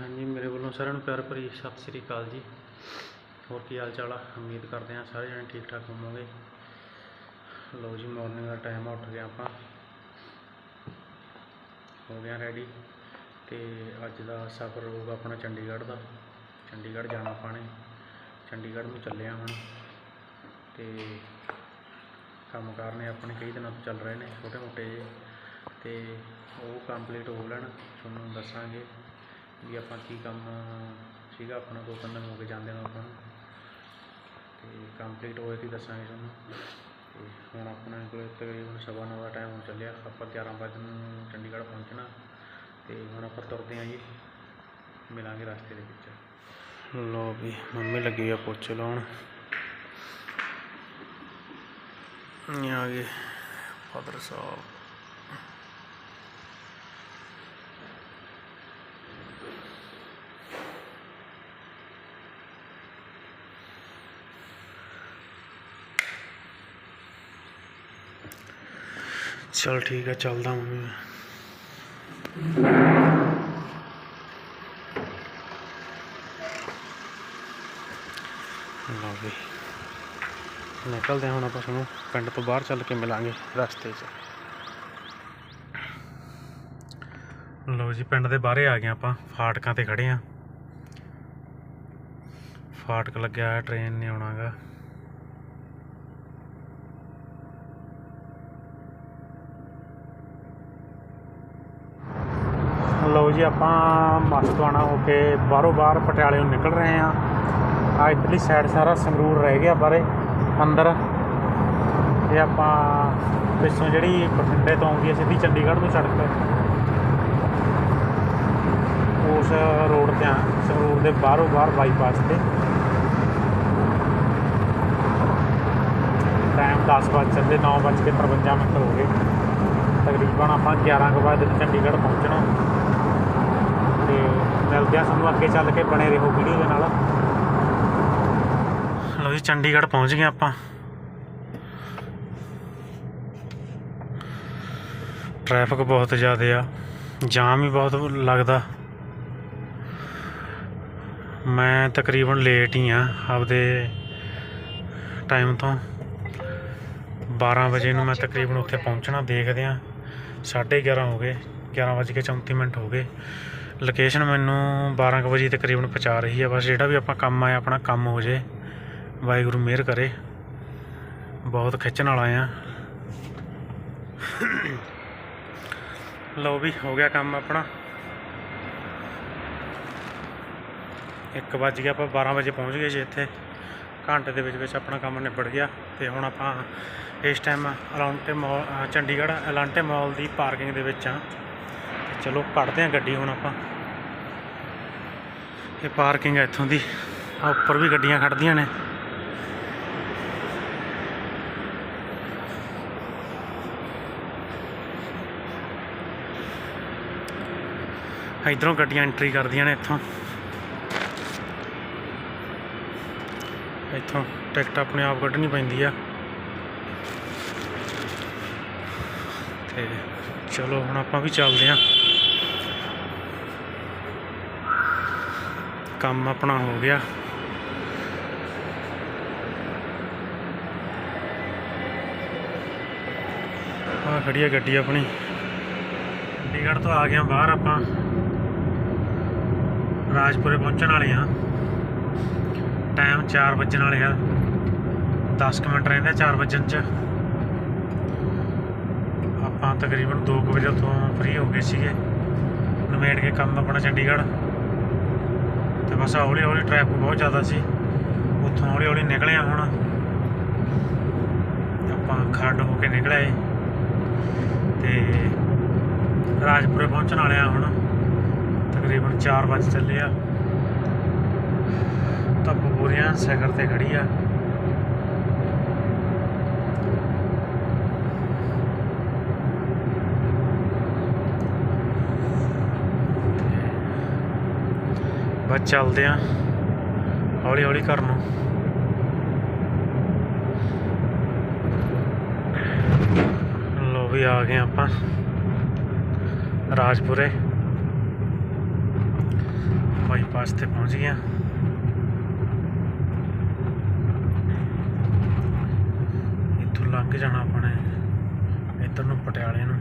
ਹਾਂਜੀ, ਮੇਰੇ ਵੱਲੋਂ ਸਾਰਿਆਂ ਨੂੰ ਪਿਆਰ ਭਰੀ ਸਤਿ ਸ੍ਰੀ ਅਕਾਲ ਜੀ। ਹੋਰ ਕੀ ਹਾਲ ਚਾਲ ਆ? ਉਮੀਦ ਕਰਦੇ ਹਾਂ ਸਾਰੇ ਜਣੇ ਠੀਕ ਠਾਕ ਹੋਵੋਗੇ। ਲਓ ਜੀ ਮਾਰਨਿੰਗ ਦਾ ਟਾਈਮ ਆ, ਉੱਠ ਗਿਆ ਆਪਾਂ। ਹੋ ਗਿਆ ਰੈਡੀ ਤੇ ਅੱਜ ਦਾ ਸਫ਼ਰ ਹੋਊਗਾ ਆਪਣਾ ਚੰਡੀਗੜ੍ਹ ਦਾ। ਚੰਡੀਗੜ੍ਹ ਜਾਣਾ ਆਪਾਂ ਨੇ। ਚੰਡੀਗੜ੍ਹ ਨੂੰ ਚੱਲੇ ਆ ਹੁਣ। ਤੇ ਕੰਮ ਕਾਰ ਨੇ ਆਪਣੇ ਕਈ ਦਿਨਾਂ ਤੋਂ ਚੱਲ ਰਹੇ ਨੇ ਛੋਟੇ ਮੋਟੇ ਜਿਹੇ। ਤੇ ਉਹ ਕੰਪਲੀਟ ਹੋ ਲੈਣ, ਤੁਹਾਨੂੰ ਦੱਸਾਂਗੇ। ਵੀ ਆਪਾਂ ਕੀ ਕੰਮ ਸੀਗਾ, ਆਪਣਾ ਦੋ ਤਿੰਨ ਦਿਨ ਹੋ ਕੇ ਜਾਂਦੇ ਨੂੰ ਆਪਾਂ ਨੂੰ। ਤੇ ਕੰਪਲੀਟ ਹੋਏ ਸੀ ਦੱਸਾਂਗੇ ਤੁਹਾਨੂੰ। ਤੇ ਹੁਣ ਆਪਣੇ ਕੋਲ ਤਕਰੀਬਨ ਸਵਾ ਨੌ ਦਾ ਟਾਈਮ ਹੋ ਚੱਲਿਆ। ਆਪਾਂ 11 ਵਜੇ ਨੂੰ ਚੰਡੀਗੜ੍ਹ ਪਹੁੰਚਣਾ। ਤੇ ਹੁਣ ਆਪਾਂ ਤੁਰਦੇ ਆਂ ਜੀ, ਮਿਲਾਂਗੇ ਰਸਤੇ ਦੇ ਵਿੱਚ। ਲੋ ਵੀ, ਮੰਮੀ ਲੱਗੀ ਆ ਪੋਚੇ ਲਾਉਣ। ਆ ਗਏ, ਫਾਦਰ ਸਾਹਿਬ। ਚਲ ਠੀਕ ਹੈ ਚੱਲਦਾ ਮੰਮੀ ਮੈਂ। ਲਓ ਵੀ ਨਿਕਲਦੇ ਹਾਂ ਹੁਣ ਆਪਾਂ ਤੁਹਾਨੂੰ ਪਿੰਡ ਤੋਂ ਬਾਹਰ ਚੱਲ ਕੇ ਮਿਲਾਂਗੇ ਰਸਤੇ 'ਚ। ਲਓ ਜੀ, ਪਿੰਡ ਦੇ ਬਾਹਰੇ ਆ ਗਏ ਆਪਾਂ। ਫਾਟਕਾਂ ਤੇ ਖੜੇ ਆ ਫਾਟਕ ਲੱਗਿਆ ਹੋਇਆ ਟ੍ਰੇਨ ਨੇ ਆਉਣਾਗਾ ਲਓ ਜੀ ਆਪਾਂ ਮਸਤਵਾਣਾ ਹੋ ਕੇ ਬਾਹਰੋਂ ਬਾਹਰ ਪਟਿਆਲੇ ਨੂੰ ਨਿਕਲ ਰਹੇ ਆ ਆ ਇਧਰਲੀ ਸਾਈਡ ਸਾਰਾ ਸੰਗਰੂਰ ਰਹਿ ਗਿਆ ਬਾਰੇ ਅੰਦਰ ਇਹ ਆਪਾਂ ਪਿੱਛੋਂ ਜਿਹੜੀ ਬਠਿੰਡੇ ਤੋਂ ਆਉਂਦੀ ਹੈ, ਸਿੱਧੀ ਚੰਡੀਗੜ੍ਹ ਨੂੰ ਸੜਕ ਉਸ ਰੋਡ ਤੇ ਆ ਸੰਗਰੂਰ ਦੇ ਬਾਹਰੋਂ ਬਾਹਰ ਬਾਈਪਾਸ ਤੇ। ਟਾਈਮ 10 ਵਜੇ ਚੱਲੇ 9 ਵੱਜ ਕੇ 53 ਮਿੰਟ ਹੋ ਗਏ। ਤਕਰੀਬਨ ਆਪਾਂ 11 ਕੁ ਵਜੇ ਚੰਡੀਗੜ੍ਹ ਪਹੁੰਚਣਾ। ਮਿਲਦੇ ਆ ਤੁਹਾਨੂੰ ਅੱਗੇ ਚੱਲ ਕੇ ਬਣੇ ਰਹੋ ਵੀਡੀਓ ਦੇ ਨਾਲ। ਲਓ ਜੀ, ਚੰਡੀਗੜ੍ਹ ਪਹੁੰਚ ਗਏ ਆਪਾਂ। ਟ੍ਰੈਫਿਕ ਬਹੁਤ ਜ਼ਿਆਦਾ ਆ, ਜਾਮ ਹੀ ਬਹੁਤ ਲੱਗਦਾ। ਮੈਂ ਤਕਰੀਬਨ ਲੇਟ ਹੀ ਆ ਆਪਦੇ ਟਾਈਮ ਤੋਂ। 12 ਵਜੇ ਨੂੰ ਮੈਂ ਤਕਰੀਬਨ ਉੱਥੇ ਪਹੁੰਚਣਾ, ਦੇਖਦੇ ਆ। 11:30 ਹੋ ਗਏ 11:34 ਮਿੰਟ ਹੋ ਗਏ। ਲੋਕੇਸ਼ਨ ਮੈਨੂੰ 12 ਕੁ ਵਜੇ ਤਕਰੀਬਨ ਪਹੁੰਚਾ ਰਹੀ ਆ। ਬਸ ਜਿਹੜਾ ਵੀ ਆਪਾਂ ਕੰਮ ਆਇਆ ਆਪਣਾ ਕੰਮ ਹੋ ਜੇ, ਵਾਹਿਗੁਰੂ ਮਿਹਰ ਕਰੇ। ਬਹੁਤ ਖਿੱਚਣ ਵਾਲਾ ਆ। ਲਓ ਵੀ, ਹੋ ਗਿਆ ਕੰਮ ਆਪਣਾ। 1 ਵੱਜ ਗਿਆ, ਆਪਾਂ 12 ਵਜੇ ਪਹੁੰਚ ਗਏ ਜੀ ਇੱਥੇ। ਘੰਟੇ ਦੇ ਵਿੱਚ ਵਿੱਚ ਆਪਣਾ ਕੰਮ ਨਿਬੜ ਗਿਆ। ਤੇ ਹੁਣ ਆਪਾਂ ਇਸ time Elante mall Chandigarh Elante mall ਦੀ ਪਾਰਕਿੰਗ ਦੇ ਵਿੱਚ ਆ। ਚਲੋ ਕੱਢਦੇ ਆ ਗੱਡੀ ਹੁਣ ਆਪਾਂ। ਇਹ ਪਾਰਕਿੰਗ ਹੈ ਇੱਥੋਂ ਦੀ। ਆ ਉੱਪਰ ਵੀ ਗੱਡੀਆਂ ਖੜਦੀਆਂ ਨੇ। ਇਧਰੋਂ ਗੱਡੀਆਂ ਐਂਟਰੀ ਕਰਦੀਆਂ ਨੇ ਇੱਥੋਂ। ਇੱਥੋਂ ਟਿਕਟ ਆਪਣੇ ਆਪ ਕੱਢਣੀ ਪੈਂਦੀ ਆ। ਤੇ ਚਲੋ, ਹੁਣ ਆਪਾਂ ਵੀ ਚੱਲਦੇ ਆਂ ਕੰਮ ਆਪਣਾ ਹੋ ਗਿਆ। ਆ ਖੜੀ ਆ ਗੱਡੀ ਆਪਣੀ। ਚੰਡੀਗੜ੍ਹ ਤੋਂ ਆ ਗਏ ਆਂ ਬਾਹਰ ਆਪਾਂ। ਰਾਜਪੁਰੇ ਪਹੁੰਚਣ ਵਾਲੇ ਆ ਟਾਈਮ 4 ਵੱਜਣ ਵਾਲੇ ਆ। 10 ਕੁ ਮਿੰਟ ਰਹਿੰਦੇ 4 ਵੱਜਣ ਚ। ਤਕਰੀਬਨ 2 ਕੁ ਵਜੇ ਤੋਂ ਫ੍ਰੀ ਹੋ ਗਏ ਸੀਗੇ। ਨਿਬੇੜ ਕੇ ਕੰਮ ਆਪਣਾ ਚੰਡੀਗੜ੍ਹ। ਤੇ ਬਸ ਹੌਲੀ ਹੌਲੀ ਟ੍ਰੈਫਿਕ ਬਹੁਤ ਜ਼ਿਆਦਾ ਸੀ। ਉੱਥੋਂ ਹੌਲੀ ਹੌਲੀ ਨਿਕਲੇ ਆ ਹੁਣ। ਆਪਾਂ ਖੱਡ ਹੋ ਕੇ ਨਿਕਲੇ ਤੇ ਰਾਜਪੁਰੇ ਪਹੁੰਚਣ ਵਾਲੇ ਆ ਹੁਣ। ਤਕਰੀਬਨ 4 ਵਜੇ ਚੱਲੇ ਆ। ਧੁੱਪ ਪੂਰੀਆਂ, ਸਾਈਕਲ ਤੇ ਖੜੀ ਆ। ਬਸ ਚੱਲਦੇ ਆ। ਹੌਲੀ ਹੌਲੀ ਘਰ ਨੂੰ। ਲੋ ਵੀ ਆ ਗਏ ਆਪਾਂ। ਰਾਜਪੁਰੇ। ਬਾਈਪਾਸ ਤੇ ਪਹੁੰਚ ਗਏ ਹਾਂ ਇੱਥੋਂ ਲੰਘ ਜਾਣਾ ਆਪਾਂ ਨੇ। ਇੱਧਰ ਨੂੰ ਪਟਿਆਲੇ ਨੂੰ।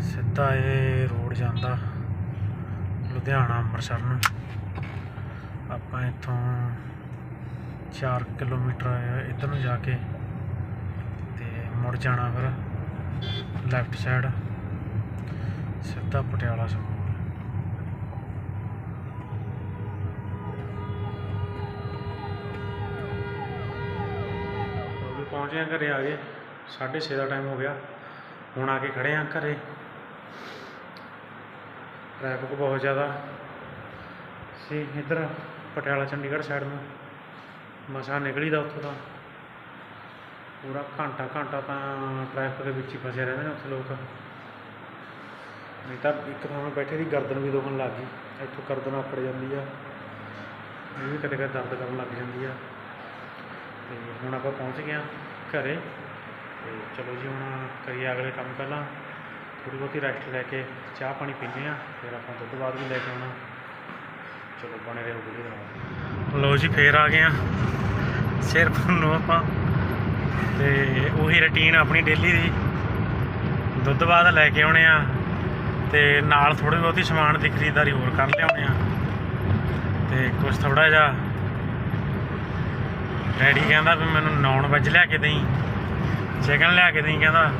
ਸਿੱਧਾ ਇਹ ਰੋਡ ਜਾਂਦਾ। ਲੁਧਿਆਣਾ, ਅੰਮ੍ਰਿਤਸਰ ਨੂੰ। ਆਪਾਂ ਇੱਥੋਂ 4 ਕਿਲੋਮੀਟਰ ਇੱਧਰ ਨੂੰ ਜਾ ਕੇ ਤੇ ਮੁੜ ਜਾਣਾ ਫਿਰ ਲੈਫਟ ਸਾਈਡ ਸਿੱਧਾ ਪਟਿਆਲਾ ਸਮੂਹ ਵੀ ਪਹੁੰਚੇ ਆ ਘਰੇ ਆ ਗਏ। 6:30 ਦਾ ਟਾਈਮ ਹੋ ਗਿਆ। ਹੁਣ ਆ ਕੇ ਖੜੇ ਆ ਘਰੇ। ਟ੍ਰੈਫਿਕ ਬਹੁਤ ਜ਼ਿਆਦਾ ਸੀ। ਇੱਧਰ ਪਟਿਆਲਾ, ਚੰਡੀਗੜ੍ਹ ਸਾਈਡ ਨੂੰ ਮਸਾਂ ਨਿਕਲੀ ਦਾ ਉੱਥੋਂ ਦਾ ਪੂਰਾ ਘੰਟਾ ਘੰਟਾ ਤਾਂ ਟ੍ਰੈਫਿਕ ਦੇ ਵਿੱਚ ਹੀ ਫਸੇ ਰਹਿੰਦੇ ਨੇ ਉੱਥੇ ਲੋਕ। ਨਹੀਂ ਤਾਂ ਇੱਕ ਥਾਂ 'ਤੇ ਬੈਠੇ ਦੀ ਗਰਦਨ ਵੀ ਦੁਖਣ ਲੱਗ ਗਈ। ਇੱਥੋਂ ਗਰਦਨ ਆਕੜ ਜਾਂਦੀ ਆ। ਇਹ ਵੀ ਕਦੇ ਕਦੇ ਦਰਦ ਕਰਨ ਲੱਗ ਜਾਂਦੀ ਆ। ਤੇ ਹੁਣ ਆਪਾਂ ਪਹੁੰਚ ਗਏ ਹਾਂ ਘਰੇ। ਤੇ ਚਲੋ ਜੀ, ਹੁਣ ਕਰੀਏ ਅਗਲੇ ਕੰਮ ਪਹਿਲਾਂ। ਥੋੜ੍ਹੀ ਬਹੁਤੀ ਰੈਸਟ ਲੈ ਕੇ ਚਾਹ ਪਾਣੀ ਪੀਂਦੇ ਹਾਂ, ਫਿਰ ਆਪਾਂ ਦੁੱਧ ਬਾਅਦ ਵੀ ਲੈ ਕੇ ਆਉਣਾ। ਚਲੋ ਬਣੇ ਰਹੋ ਵੀਡੀਓ ਨਾਲ। ਲੋ ਜੀ, ਫੇਰ ਆ ਗਏ ਆ ਸਿਰਫ ਨੂੰ ਆਪਾਂ। ਤੇ ਉਹੀ ਰੁਟੀਨ ਆਪਣੀ ਡੇਲੀ ਦੀ। ਦੁੱਧ ਬਾਅਦ ਲੈ ਕੇ ਆਉਣੇ ਆ ਤੇ ਨਾਲ ਥੋੜੀ ਬਹੁਤੀ ਸਮਾਨ ਦੀ ਖਰੀਦਦਾਰੀ ਹੋਰ ਕਰ ਲਿਆਉਣੇ ਆ ਤੇ ਕੁਝ ਥੋੜਾ ਜਿਹਾ ਡੈਡੀ ਕਹਿੰਦਾ ਵੀ ਮੈਨੂੰ ਨੌਨ ਵੈਜ ਲਿਆ ਕੇ ਦੇਈ। ਚਿਕਨ ਲਿਆ ਕੇ ਦੇਈ ਕਹਿੰਦਾ।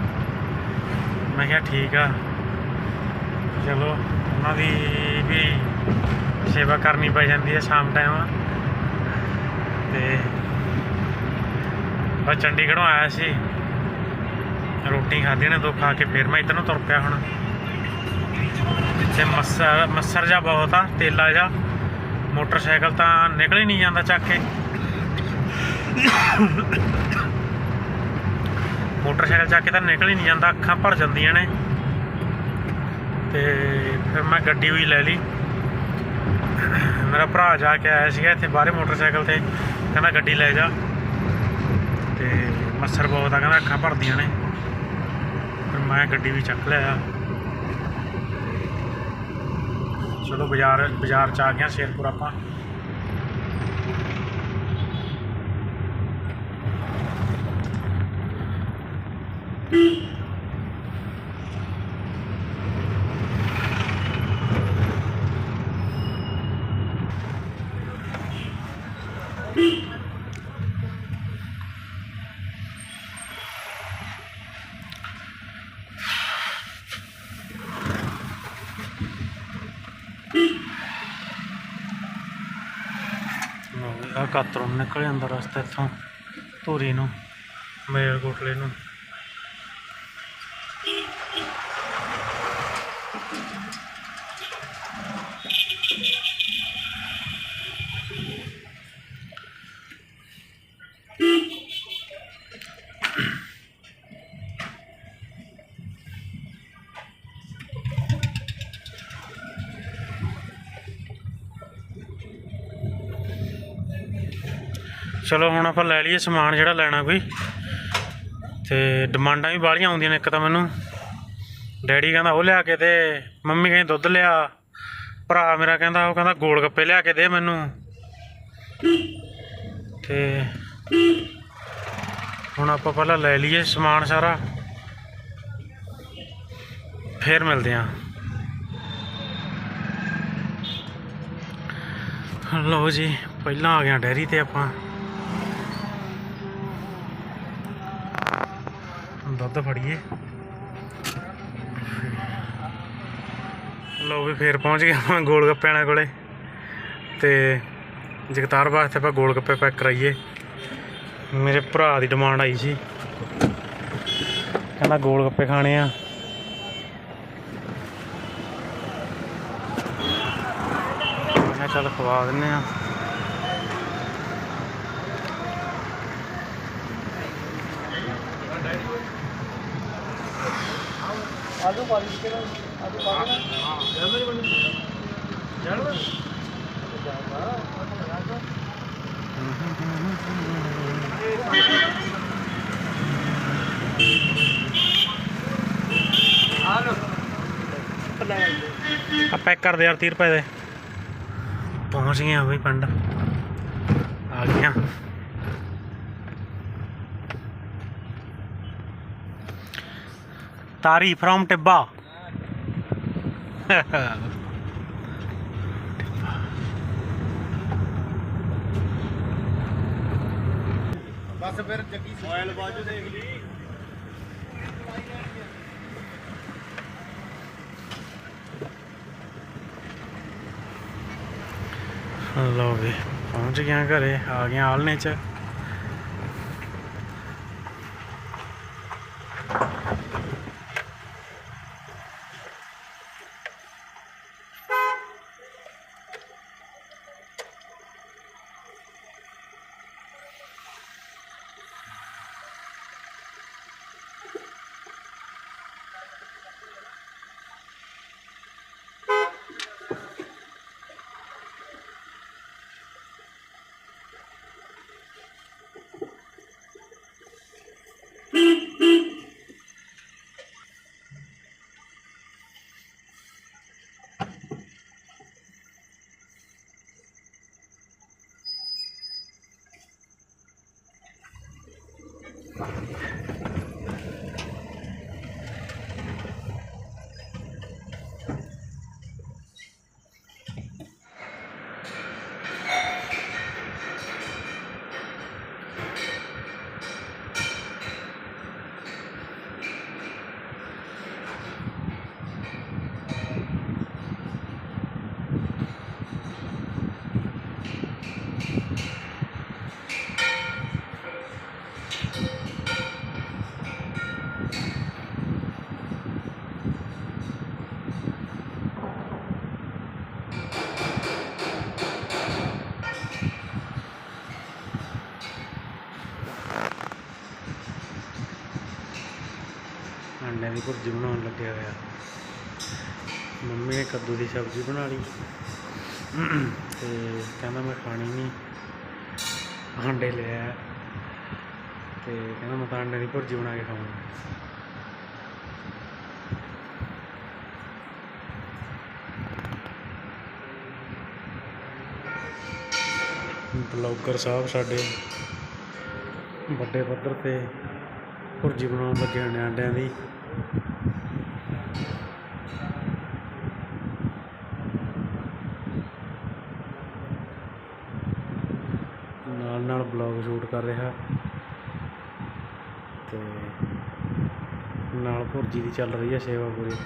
ਮੈਂ ਕਿਹਾ ਠੀਕ ਆ। ਚਲੋ, ਉਹਨਾਂ ਦੀ ਵੀ ਸੇਵਾ ਕਰਨੀ ਪੈ ਜਾਂਦੀ ਹੈ ਸ਼ਾਮ ਟਾਈਮ ਤੇ ਬਸ ਚੰਡੀਗੜ੍ਹੋਂ ਆਇਆ ਸੀ। ਰੋਟੀ ਖਾਧੀ ਨੇ ਦੋ ਖਾ ਕੇ ਫਿਰ ਮੈਂ ਇੱਧਰ ਨੂੰ ਤੁਰ ਪਿਆ ਹੁਣ। ਤੇ ਮੱਸਰ ਮੱਸਰ ਜਾ ਬਹੁਤ ਆ, ਤੇਲਾ ਜਾ ਮੋਟਰਸਾਈਕਲ ਤਾਂ ਨਿਕਲ ਹੀ ਨਹੀਂ ਜਾਂਦਾ ਚੱਕ ਕੇ। ਮੋਟਰਸਾਈਕਲ ਚੱਕ ਕੇ ਤਾਂ ਨਿਕਲ ਹੀ ਨਹੀਂ ਜਾਂਦਾ, ਅੱਖਾਂ ਭਰ ਜਾਂਦੀਆਂ ਨੇ। ਤੇ ਫਿਰ ਮੈਂ ਗੱਡੀ ਵੀ ਲੈ ਲਈ। ਮੇਰਾ ਭਰਾ ਜਾ ਕੇ ਆਇਆ ਸੀਗਾ ਇੱਥੇ ਬਾਹਰੇ ਮੋਟਰਸਾਈਕਲ ਤੇ, ਕਹਿੰਦਾ ਗੱਡੀ ਲੈ ਜਾ। ਤੇ ਮੱਛਰ ਬਹੁਤ ਆ, ਕਹਿੰਦਾ ਅੱਖਾਂ ਭਰਦੀਆਂ ਨੇ। ਫਿਰ ਮੈਂ ਗੱਡੀ ਵੀ ਚੱਕ ਲਿਆ। ਚਲੋ ਬਾਜ਼ਾਰ ਬਾਜ਼ਾਰ ਚ ਆ ਗਿਆ ਸ਼ੇਰਪੁਰ ਆਪਾਂ। ਕਾਤਰੋਂ ਨਿਕਲ ਜਾਂਦਾ ਰਸਤੇ ਇੱਥੋਂ ਧੂਰੀ ਨੂੰ ਮੇਲਕੋਟਲੇ ਨੂੰ। ਚਲੋ ਹੁਣ ਆਪਾਂ ਲੈ ਲਈਏ ਸਮਾਨ ਜਿਹੜਾ ਲੈਣਾ ਕੋਈ। ਤੇ ਡਿਮਾਂਡਾਂ ਵੀ ਬਾਹਲੀਆਂ ਆਉਂਦੀਆਂ ਨੇ ਇੱਕ ਤਾਂ ਮੈਨੂੰ। ਡੈਡੀ ਕਹਿੰਦਾ, ਉਹ ਲਿਆ ਕੇ ਦੇ। ਮੰਮੀ ਕਹਿੰਦੀ, ਦੁੱਧ ਲਿਆ। ਭਰਾ ਮੇਰਾ ਕਹਿੰਦਾ, ਉਹ ਕਹਿੰਦਾ, ਗੋਲ ਗੱਪੇ ਲਿਆ ਕੇ ਦੇ ਮੈਨੂੰ। ਤੇ ਹੁਣ ਆਪਾਂ ਪਹਿਲਾਂ ਲੈ ਲਈਏ ਸਮਾਨ ਸਾਰਾ। ਫੇਰ ਮਿਲਦੇ ਆਂ ਲਓ ਜੀ, ਪਹਿਲਾਂ ਆ ਗਿਆ ਡੈਰੀ ਤੇ ਆਪਾਂ। ਦੁੱਧ ਫੜੀਏ। ਲਓ ਵੀ ਫੇਰ ਪਹੁੰਚ ਗਿਆ ਮੈਂ ਗੋਲ ਗੱਪੇ ਵਾਲੇ ਕੋਲੇ। ਤੇ ਜਗਤਾਰ ਵਾਸਤੇ ਆਪਾਂ ਗੋਲ ਗੱਪੇ ਪੈਕ ਕਰਾਈਏ। ਮੇਰੇ ਭਰਾ ਦੀ ਡਿਮਾਂਡ ਆਈ ਸੀ। ਕਹਿੰਦਾ ਗੋਲ ਗੱਪੇ ਖਾਣੇ ਆ। ਮੈਂ ਚੱਲ ਖਵਾ ਦਿੰਨੇ ਆ। ਆਲੂ ਪਾ ਦਿੱਤੇ ਨਾ ਆਲੂ ਪਾ ਆ ਪੈਕ ਕਰ ਦੇ ਯਾਰ 30 ਰੁਪਏ ਦੇ। ਪਹੁੰਚ ਗਏ ਆ ਬਈ ਪਿੰਡ। ਆ ਗਿਆ ਤਾਰੀ ਫਰੋਮ ਟਿੱਬਾ। ਬਸ ਫਿਰ ਜੱਗੀ ਮੋਬਾਈਲ ਬਾਜੂ ਦੇਖ ਲਈ ਲਓ ਵੀ ਪਹੁੰਚ ਗਿਆ ਘਰੇ ਆ ਗਿਆ ਆਲਣੇ ਚ ਅੰਡਿਆਂ ਦੀ ਭੁਰਜੀ ਬਣਾਉਣ ਲੱਗਿਆ ਹੋਇਆ। ਮੰਮੀ ਨੇ ਕੱਦੂ ਦੀ ਸਬਜ਼ੀ ਬਣਾ ਲਈ। ਤੇ ਕਹਿੰਦਾ ਮੈਂ ਖਾਣੀ ਨਹੀਂ ਆਂਡੇ ਲੈ ਆਇਆ। ਤੇ ਕਹਿੰਦਾ ਮੈਂ ਤਾਂ ਅੰਡੇ ਦੀ ਭੁਰਜੀ ਬਣਾ ਕੇ ਖਾਵਾਂਗਾ ਬਲੌਗਰ ਸਾਹਿਬ ਸਾਡੇ ਵੱਡੇ ਪੱਧਰ ਤੇ ਭੁਰਜੀ ਬਣਾਉਣ ਲੱਗੇ ਹੋਏ ਨੇ ਆਂਡਿਆਂ ਦੀ ਨਾਲ ਨਾਲ ਬਲੌਗ ਸ਼ੂਟ ਕਰ ਰਿਹਾ। ਅਤੇ ਨਾਲ ਭੁਰਜੀ ਦੀ ਚੱਲ ਰਹੀ ਹੈ ਸੇਵਾ ਪੂਰੀ।